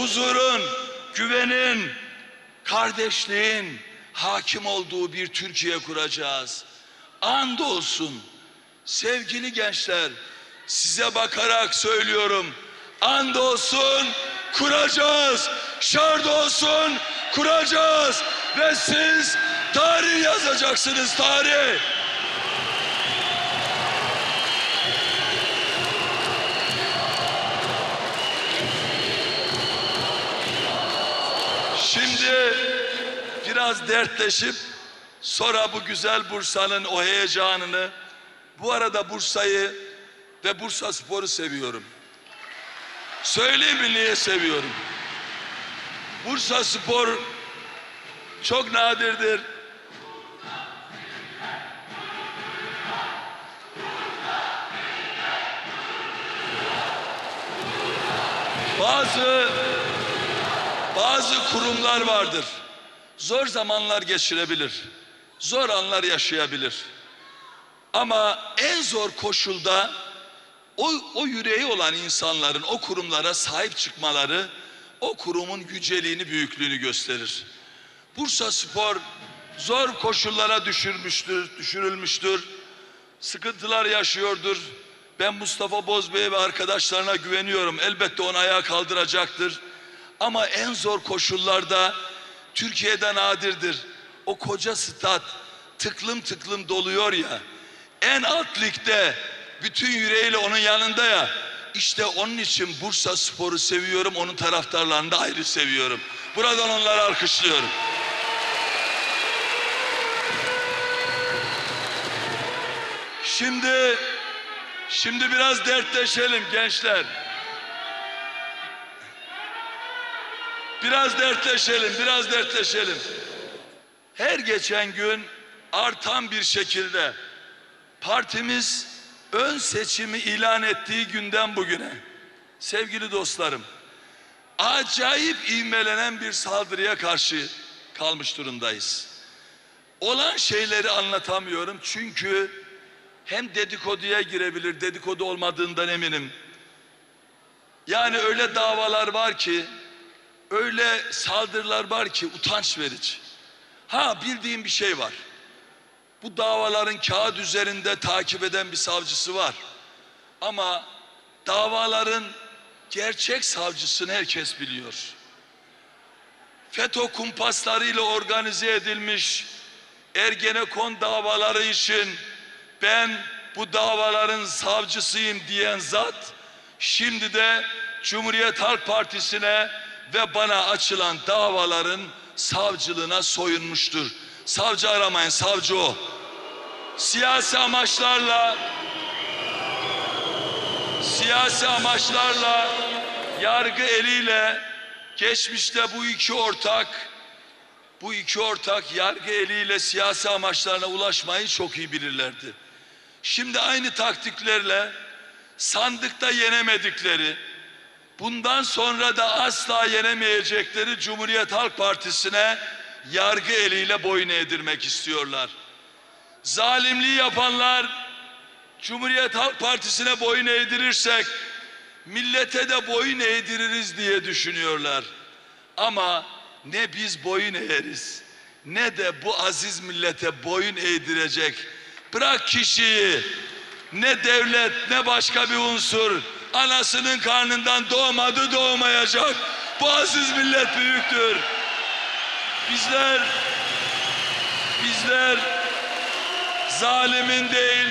huzurun, güvenin, kardeşliğin hakim olduğu bir Türkiye kuracağız. Andolsun sevgili gençler size bakarak söylüyorum. Andolsun kuracağız. Şart olsun kuracağız. Ve siz tarih yazacaksınız tarih. Şimdi biraz dertleşip sonra bu güzel Bursa'nın o heyecanını bu arada Bursa'yı ve Bursa Spor'u seviyorum. Söyleyeyim mi niye seviyorum? Bursa Spor çok nadirdir. Bazı bazı kurumlar vardır. Zor zamanlar geçirebilir. Zor anlar yaşayabilir. Ama en zor koşulda o, o yüreği olan insanların o kurumlara sahip çıkmaları o kurumun yüceliğini, büyüklüğünü gösterir. Bursa Spor zor koşullara düşürmüştür, düşürülmüştür. Sıkıntılar yaşıyordur. Ben Mustafa Bozbey'e ve arkadaşlarına güveniyorum. Elbette onu ayağa kaldıracaktır. Ama en zor koşullarda Türkiye'de nadirdir. O koca stat tıklım tıklım doluyor ya. En alt ligde bütün yüreğiyle onun yanında ya. İşte onun için Bursa Spor'u seviyorum. Onun taraftarlarını da ayrı seviyorum. Buradan onları alkışlıyorum. Şimdi şimdi biraz dertleşelim gençler. Biraz dertleşelim, biraz dertleşelim. Her geçen gün artan bir şekilde partimiz ön seçimi ilan ettiği günden bugüne sevgili dostlarım acayip ivmelenen bir saldırıya karşı kalmış durumdayız. Olan şeyleri anlatamıyorum çünkü hem dedikoduya girebilir, dedikodu olmadığından eminim. Yani öyle davalar var ki, öyle saldırılar var ki utanç verici. Ha bildiğim bir şey var. Bu davaların kağıt üzerinde takip eden bir savcısı var. Ama davaların gerçek savcısını herkes biliyor. FETÖ kumpaslarıyla organize edilmiş Ergenekon davaları için ben bu davaların savcısıyım diyen zat şimdi de Cumhuriyet Halk Partisi'ne ve bana açılan davaların savcılığına soyunmuştur. Savcı aramayın, savcı o. Siyasi amaçlarla siyasi amaçlarla yargı eliyle geçmişte bu iki ortak bu iki ortak yargı eliyle siyasi amaçlarına ulaşmayı çok iyi bilirlerdi. Şimdi aynı taktiklerle sandıkta yenemedikleri, bundan sonra da asla yenemeyecekleri Cumhuriyet Halk Partisi'ne yargı eliyle boyun eğdirmek istiyorlar. Zalimliği yapanlar Cumhuriyet Halk Partisi'ne boyun eğdirirsek millete de boyun eğdiririz diye düşünüyorlar. Ama ne biz boyun eğeriz ne de bu aziz millete boyun eğdirecek. Bırak kişiyi ne devlet ne başka bir unsur anasının karnından doğmadı doğmayacak. Bu aziz millet büyüktür. Bizler bizler zalimin değil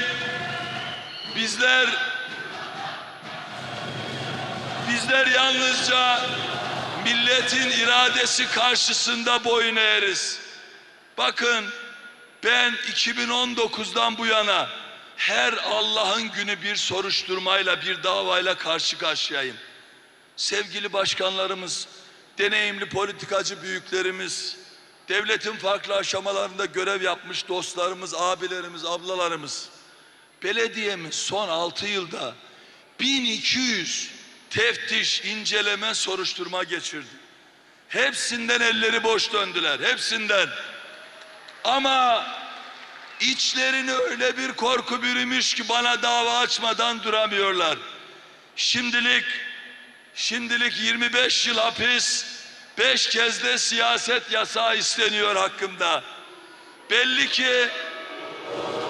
bizler bizler yalnızca milletin iradesi karşısında boyun eğeriz. Bakın ben 2019'dan bu yana her Allah'ın günü bir soruşturmayla bir davayla karşı karşıyayım. Sevgili başkanlarımız, deneyimli politikacı büyüklerimiz, devletin farklı aşamalarında görev yapmış dostlarımız, abilerimiz, ablalarımız, belediyemiz son 6 yılda 1200 teftiş, inceleme, soruşturma geçirdi. Hepsinden elleri boş döndüler, hepsinden. Ama içlerini öyle bir korku bürümüş ki bana dava açmadan duramıyorlar. Şimdilik Şimdilik 25 yıl hapis, 5 kez de siyaset yasağı isteniyor hakkımda. Belli ki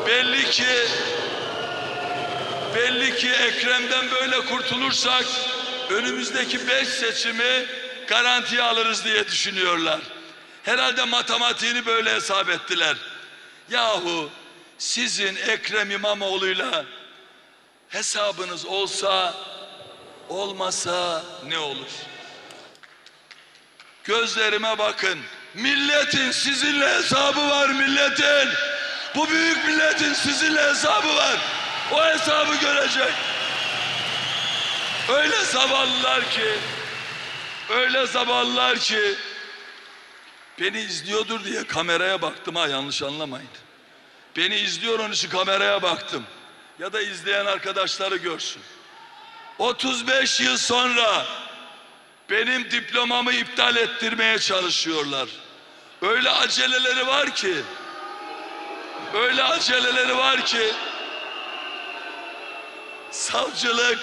belli ki belli ki Ekrem'den böyle kurtulursak önümüzdeki beş seçimi garantiye alırız diye düşünüyorlar. Herhalde matematiğini böyle hesap ettiler. Yahu sizin Ekrem İmamoğlu'yla hesabınız olsa olmasa ne olur? Gözlerime bakın. Milletin sizinle hesabı var milletin. Bu büyük milletin sizinle hesabı var. O hesabı görecek. Öyle zavallılar ki, öyle zavallılar ki beni izliyordur diye kameraya baktım ha yanlış anlamayın. Beni izliyor onun için kameraya baktım. Ya da izleyen arkadaşları görsün. 35 yıl sonra benim diplomamı iptal ettirmeye çalışıyorlar. Öyle aceleleri var ki öyle aceleleri var ki savcılık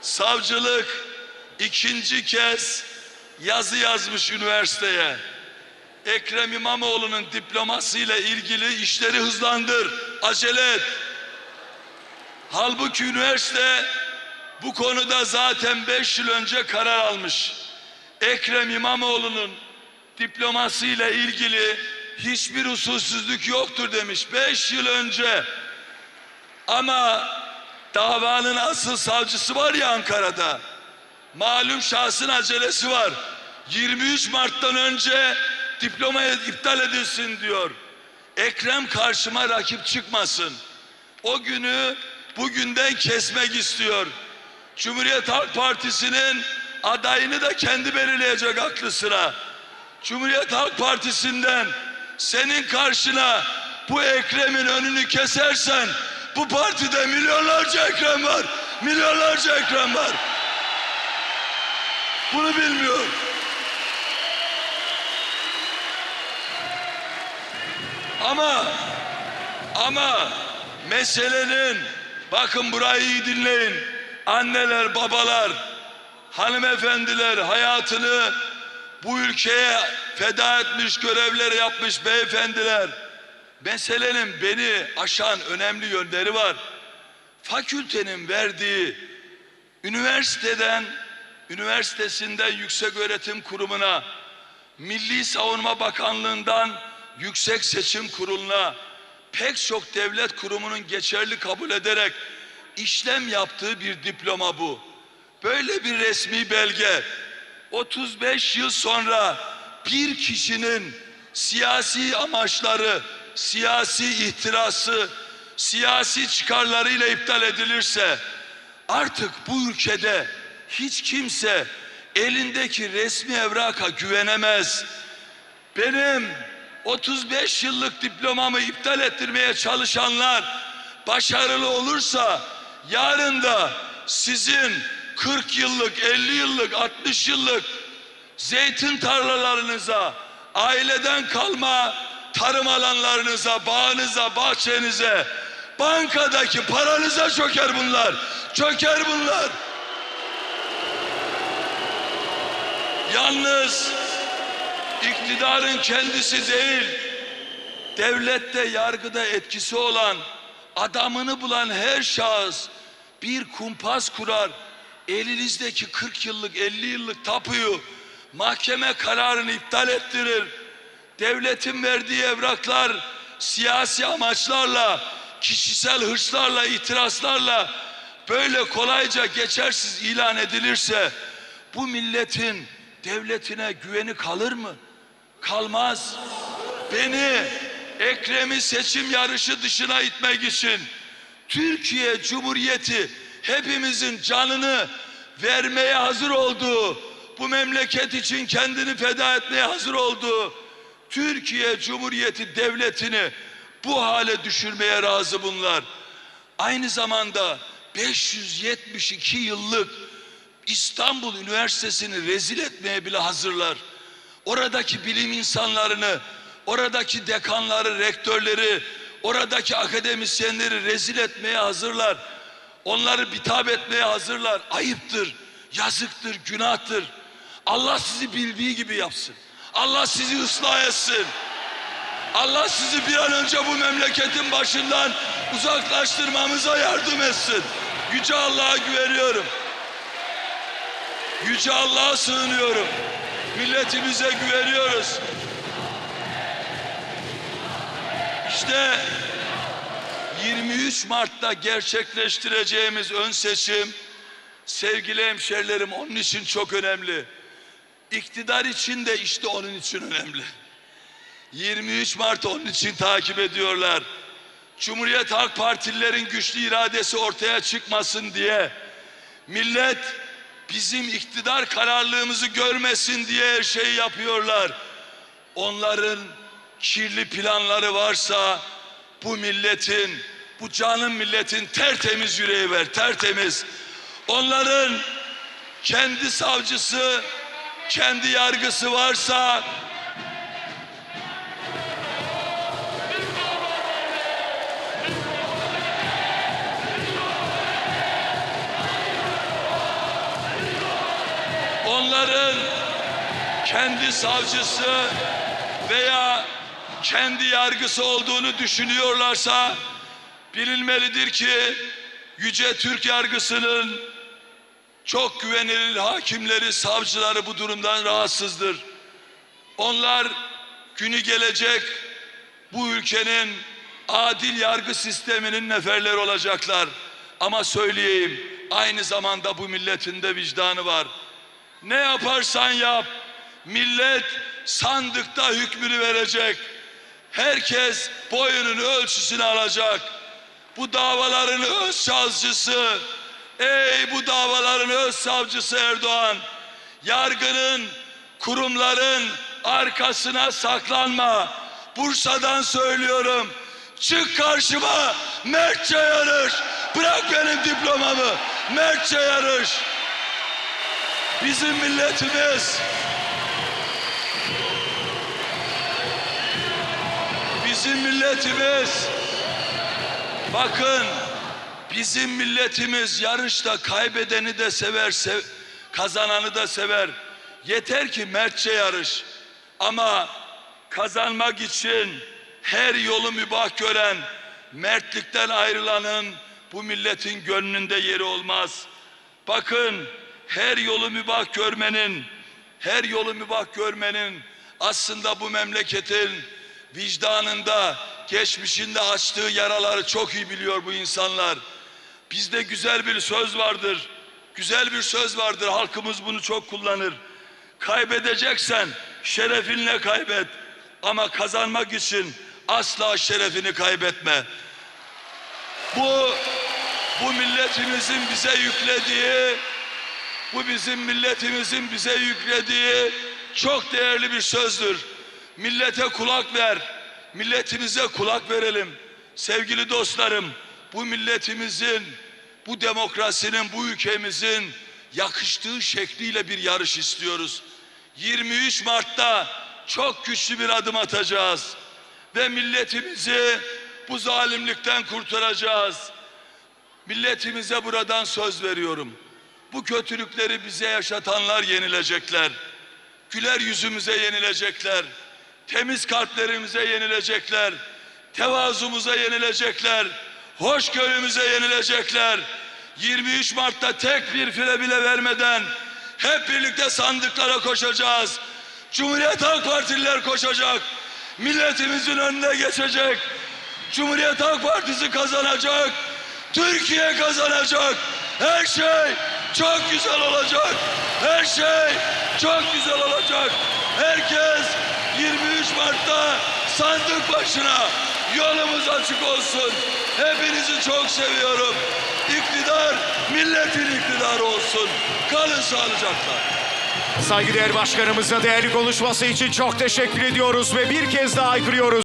savcılık ikinci kez yazı yazmış üniversiteye. Ekrem İmamoğlu'nun diplomasıyla ilgili işleri hızlandır, acele et. Halbuki üniversite bu konuda zaten beş yıl önce karar almış. Ekrem İmamoğlu'nun diplomasıyla ilgili hiçbir usulsüzlük yoktur demiş beş yıl önce. Ama davanın asıl savcısı var ya Ankara'da. Malum şahsın acelesi var. 23 Mart'tan önce diploma iptal edilsin diyor. Ekrem karşıma rakip çıkmasın. O günü bugünden kesmek istiyor. Cumhuriyet Halk Partisi'nin adayını da kendi belirleyecek aklı sıra. Cumhuriyet Halk Partisi'nden senin karşına bu Ekrem'in önünü kesersen bu partide milyonlarca Ekrem var. Milyonlarca Ekrem var. Bunu bilmiyor. Ama ama meselenin bakın burayı iyi dinleyin. Anneler, babalar, hanımefendiler hayatını bu ülkeye feda etmiş, görevleri yapmış beyefendiler. Meselenin beni aşan önemli yönleri var. Fakültenin verdiği üniversiteden, üniversitesinden yüksek öğretim kurumuna, Milli Savunma Bakanlığından Yüksek Seçim Kurulu'na pek çok devlet kurumunun geçerli kabul ederek işlem yaptığı bir diploma bu. Böyle bir resmi belge 35 yıl sonra bir kişinin siyasi amaçları, siyasi ihtirası, siyasi çıkarlarıyla iptal edilirse artık bu ülkede hiç kimse elindeki resmi evraka güvenemez. Benim 35 yıllık diplomamı iptal ettirmeye çalışanlar başarılı olursa yarın da sizin 40 yıllık, 50 yıllık, 60 yıllık zeytin tarlalarınıza, aileden kalma tarım alanlarınıza, bağınıza, bahçenize, bankadaki paranıza çöker bunlar. Çöker bunlar. Yalnız iktidarın kendisi değil, devlette, yargıda etkisi olan, adamını bulan her şahıs bir kumpas kurar. Elinizdeki 40 yıllık, 50 yıllık tapuyu mahkeme kararını iptal ettirir. Devletin verdiği evraklar siyasi amaçlarla, kişisel hırslarla, itirazlarla böyle kolayca geçersiz ilan edilirse bu milletin devletine güveni kalır mı? Kalmaz. Beni Ekrem'i seçim yarışı dışına itmek için Türkiye Cumhuriyeti hepimizin canını vermeye hazır olduğu, bu memleket için kendini feda etmeye hazır olduğu Türkiye Cumhuriyeti devletini bu hale düşürmeye razı bunlar. Aynı zamanda 572 yıllık İstanbul Üniversitesi'ni rezil etmeye bile hazırlar. Oradaki bilim insanlarını, oradaki dekanları, rektörleri, oradaki akademisyenleri rezil etmeye hazırlar. Onları bitap etmeye hazırlar. Ayıptır. Yazıktır, günahtır. Allah sizi bildiği gibi yapsın. Allah sizi ıslah etsin. Allah sizi bir an önce bu memleketin başından uzaklaştırmamıza yardım etsin. Yüce Allah'a güveniyorum. Yüce Allah'a sığınıyorum. Milletimize güveniyoruz. İşte 23 Mart'ta gerçekleştireceğimiz ön seçim sevgili hemşerilerim onun için çok önemli. İktidar için de işte onun için önemli. 23 Mart onun için takip ediyorlar. Cumhuriyet Halk Partililerin güçlü iradesi ortaya çıkmasın diye millet bizim iktidar kararlılığımızı görmesin diye her şeyi yapıyorlar. Onların kirli planları varsa bu milletin, bu canın milletin tertemiz yüreği ver, tertemiz. Onların kendi savcısı, kendi yargısı varsa onların kendi savcısı veya kendi yargısı olduğunu düşünüyorlarsa bilinmelidir ki Yüce Türk yargısının çok güvenilir hakimleri, savcıları bu durumdan rahatsızdır. Onlar günü gelecek bu ülkenin adil yargı sisteminin neferleri olacaklar. Ama söyleyeyim aynı zamanda bu milletin de vicdanı var. Ne yaparsan yap millet sandıkta hükmünü verecek. Herkes boyunun ölçüsünü alacak. Bu davaların öz savcısı, ey bu davaların öz savcısı Erdoğan, yargının, kurumların arkasına saklanma. Bursa'dan söylüyorum, çık karşıma, mertçe yarış. Bırak benim diplomamı, mertçe yarış. Bizim milletimiz. Bizim milletimiz. Bakın bizim milletimiz yarışta kaybedeni de sever sev- kazananı da sever. Yeter ki mertçe yarış. Ama kazanmak için her yolu mübah gören mertlikten ayrılanın bu milletin gönlünde yeri olmaz. Bakın her yolu mübah görmenin her yolu mübah görmenin aslında bu memleketin vicdanında, geçmişinde açtığı yaraları çok iyi biliyor bu insanlar. Bizde güzel bir söz vardır. Güzel bir söz vardır. Halkımız bunu çok kullanır. Kaybedeceksen şerefinle kaybet. Ama kazanmak için asla şerefini kaybetme. Bu bu milletimizin bize yüklediği bu bizim milletimizin bize yüklediği çok değerli bir sözdür. Millete kulak ver. Milletimize kulak verelim. Sevgili dostlarım, bu milletimizin, bu demokrasinin, bu ülkemizin yakıştığı şekliyle bir yarış istiyoruz. 23 Mart'ta çok güçlü bir adım atacağız ve milletimizi bu zalimlikten kurtaracağız. Milletimize buradan söz veriyorum. Bu kötülükleri bize yaşatanlar yenilecekler. Güler yüzümüze yenilecekler. Temiz kalplerimize yenilecekler. Tevazumuza yenilecekler. Hoşgörümüze yenilecekler. 23 Mart'ta tek bir fire bile vermeden hep birlikte sandıklara koşacağız. Cumhuriyet Halk Partililer koşacak. Milletimizin önüne geçecek. Cumhuriyet Halk Partisi kazanacak. Türkiye kazanacak. Her şey çok güzel olacak. Her şey çok güzel olacak. Herkes 23 Mart'ta sandık başına yolumuz açık olsun. Hepinizi çok seviyorum. İktidar milletin iktidarı olsun. Kalın sağlıcakla. Saygıdeğer başkanımıza değerli konuşması için çok teşekkür ediyoruz ve bir kez daha aykırıyoruz.